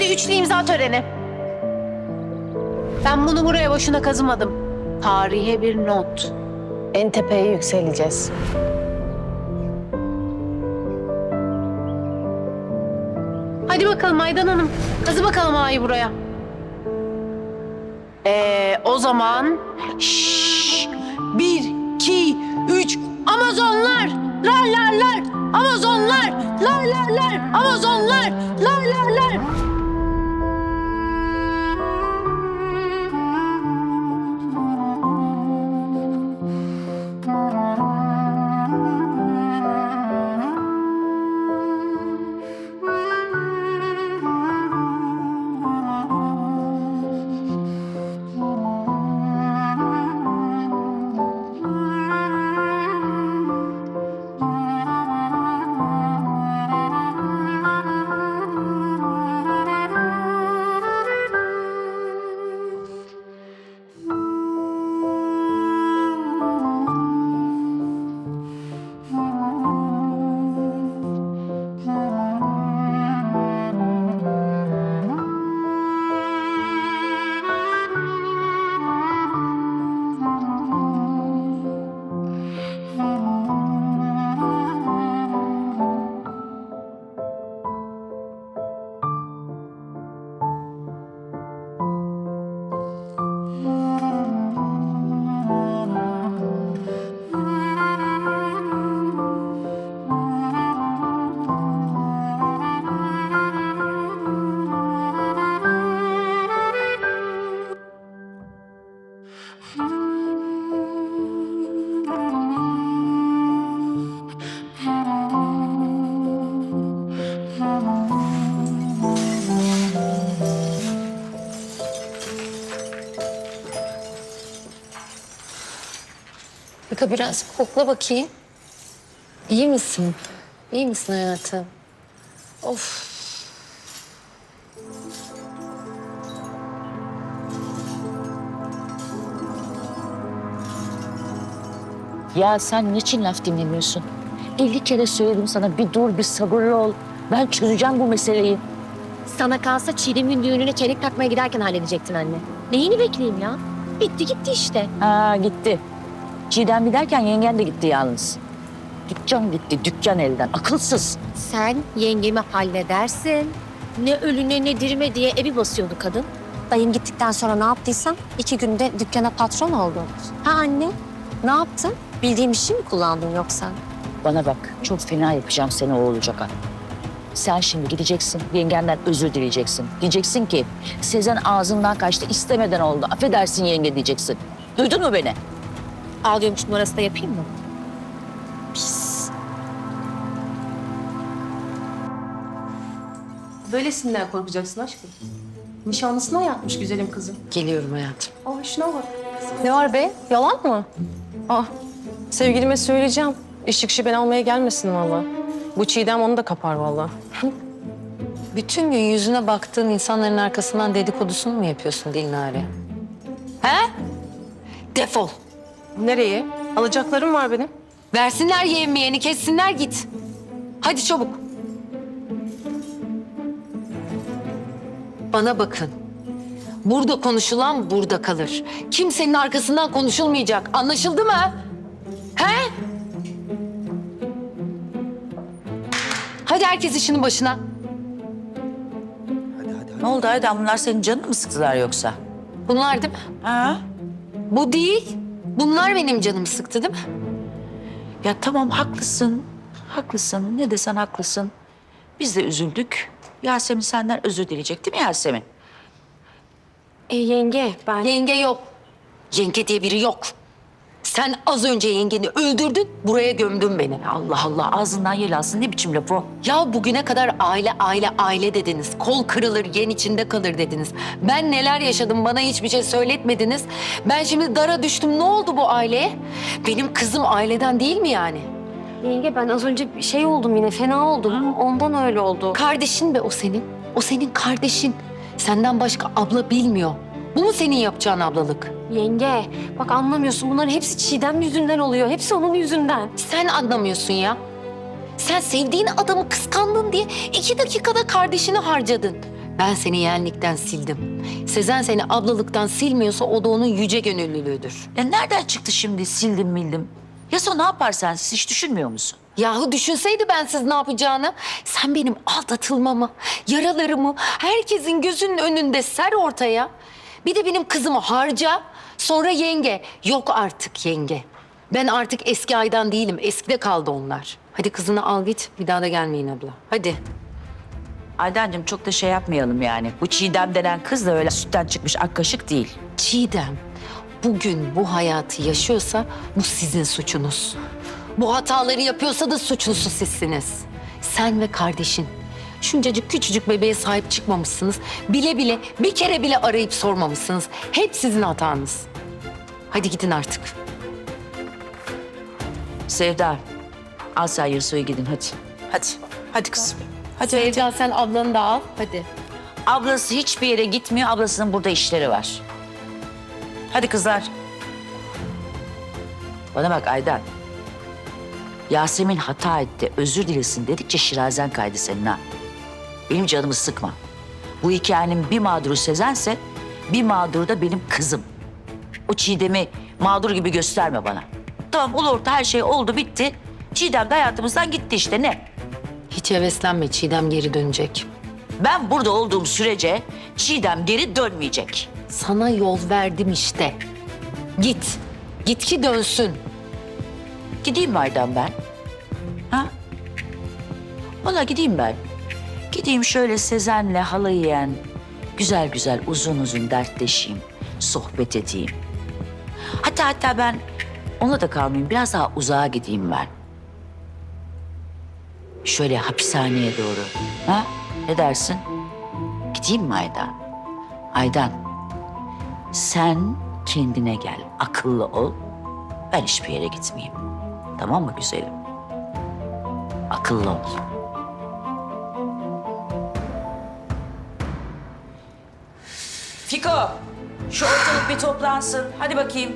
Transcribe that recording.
Hadi üçlü imza töreni. Ben bunu buraya boşuna kazımadım. Tarihe bir not. En tepeye yükseleceğiz. Hadi bakalım Aydan Hanım. Kazı bakalım ağayı buraya. Ee, o zaman... Şşş! Bir, iki, üç... Amazonlar! Larlarlar! Amazonlar! Larlarlar! Amazonlar! Larlarlar! Yıka biraz kokla bakayım. İyi misin? İyi misin hayatım? Of. Ya sen niçin laf dinlemiyorsun? 50 kere söyledim sana bir dur, bir sabırlı ol. Ben çözeceğim bu meseleyi. Sana kalsa Çiğdem'in düğününe çeyrek takmaya giderken halledecektin anne. Neyini bekleyeyim ya? Bitti gitti işte. Ha gitti. Çiğdem giderken yengen de gitti yalnız. Dükkan gitti, dükkan elden. Akılsız. Sen yengemi halledersin. Ne ölüne ne dirime diye evi basıyordu kadın. Dayım gittikten sonra ne yaptıysam iki günde dükkana patron oldum. Ha anne, ne yaptın? Bildiğim şey mi kullandın yoksa? Bana bak, çok fena yapacağım seni o olacak ha. Sen şimdi gideceksin, yengenden özür dileyeceksin. Diyeceksin ki, Sezen ağzından kaçtı, istemeden oldu. Affedersin yenge diyeceksin. Duydun mu beni? Ağlıyormuş numarası da yapayım mı? Böylesinden korkacaksın aşkım. Nişanlısına yatmış güzelim kızım. Geliyorum hayatım. Aa şuna bak. Ne var be? Yalan mı? Ah, sevgilime söyleyeceğim. İş çıkışı ben almaya gelmesin valla. Bu Çiğdem onu da kapar valla. Bütün gün yüzüne baktığın insanların arkasından dedikodusunu mu yapıyorsun Dilnare? He? Defol. Nereye? Alacaklarım var benim. Versinler yemeğini, kessinler git. Hadi çabuk. Bana bakın. Burada konuşulan burada kalır. Kimsenin arkasından konuşulmayacak. Anlaşıldı mı? He? Hadi herkes işinin başına. Ne oldu Aydan? Bunlar senin canını mı sıktılar yoksa? Bunlar değil mi? Ha? Bu değil. Bunlar benim canımı sıktı değil mi? Ya tamam haklısın. Haklısın. Ne desen haklısın. Biz de üzüldük. Yasemin senden özür dileyecek değil mi Yasemin? E, yenge ben... Yenge yok. Yenge diye biri yok. Sen az önce yengeni öldürdün, buraya gömdün beni. Allah Allah ağzından yel alsın ne biçim laf o? Ya bugüne kadar aile aile aile dediniz. Kol kırılır, yen içinde kalır dediniz. Ben neler yaşadım bana hiçbir şey söyletmediniz. Ben şimdi dara düştüm. Ne oldu bu aileye? Benim kızım aileden değil mi yani? Yenge ben az önce bir şey oldum yine fena oldum. Ondan öyle oldu. Kardeşin be o senin. O senin kardeşin. Senden başka abla bilmiyor. Bu mu senin yapacağın ablalık? Yenge bak anlamıyorsun bunların hepsi Çiğdem yüzünden oluyor. Hepsi onun yüzünden. Sen anlamıyorsun ya. Sen sevdiğin adamı kıskandın diye iki dakikada kardeşini harcadın. Ben seni yeğenlikten sildim. Sezen seni ablalıktan silmiyorsa o da onun yüce gönüllülüğüdür. Ya nereden çıktı şimdi sildim mildim? Ya sonra ne yaparsan siz hiç düşünmüyor musun? Yahu düşünseydi ben siz ne yapacağını. Sen benim aldatılmamı, yaralarımı herkesin gözünün önünde ser ortaya. Bir de benim kızımı harca, sonra yenge. Yok artık yenge. Ben artık eski aydan değilim, eskide kaldı onlar. Hadi kızını al git, bir daha da gelmeyin abla. Hadi. Aydancığım çok da şey yapmayalım yani. Bu Çiğdem denen kız da öyle sütten çıkmış ak kaşık değil. Çiğdem, bugün bu hayatı yaşıyorsa bu sizin suçunuz. Bu hataları yapıyorsa da suçlusu sizsiniz. Sen ve kardeşin. Şuncacık küçücük bebeğe sahip çıkmamışsınız. Bile bile bir kere bile arayıp sormamışsınız. Hep sizin hatanız. Hadi gidin artık. Sevda, al sen Yasuo'ya gidin hadi. Hadi, hadi kızım. Hadi, hadi. Sevcan sen ablanı da al. Hadi. Ablası hiçbir yere gitmiyor, ablasının burada işleri var. Hadi kızlar. Bana bak Aydan. Yasemin hata etti, özür dilesin dedikçe şirazen kaydı senin ha. Benim canımı sıkma. Bu hikayenin bir mağduru Sezense, bir mağduru da benim kızım. O Çiğdem'i mağdur gibi gösterme bana. Tamam ulu orta her şey oldu bitti. Çiğdem de hayatımızdan gitti işte ne? Hiç heveslenme Çiğdem geri dönecek. Ben burada olduğum sürece Çiğdem geri dönmeyecek. Sana yol verdim işte. Git. Git ki dönsün. Gideyim mi Aydan ben? Ha? Valla gideyim ben. Gideyim şöyle Sezen'le halayı yiyen, güzel güzel uzun uzun dertleşeyim, sohbet edeyim. Hatta hatta ben ona da kalmayayım, biraz daha uzağa gideyim ben. Şöyle hapishaneye doğru. Ha? Ne dersin? Gideyim mi Aydan? Aydan, sen kendine gel, akıllı ol. Ben hiçbir yere gitmeyeyim. Tamam mı güzelim? Akıllı ol. Fiko, şu ortalık bir toplansın. Hadi bakayım.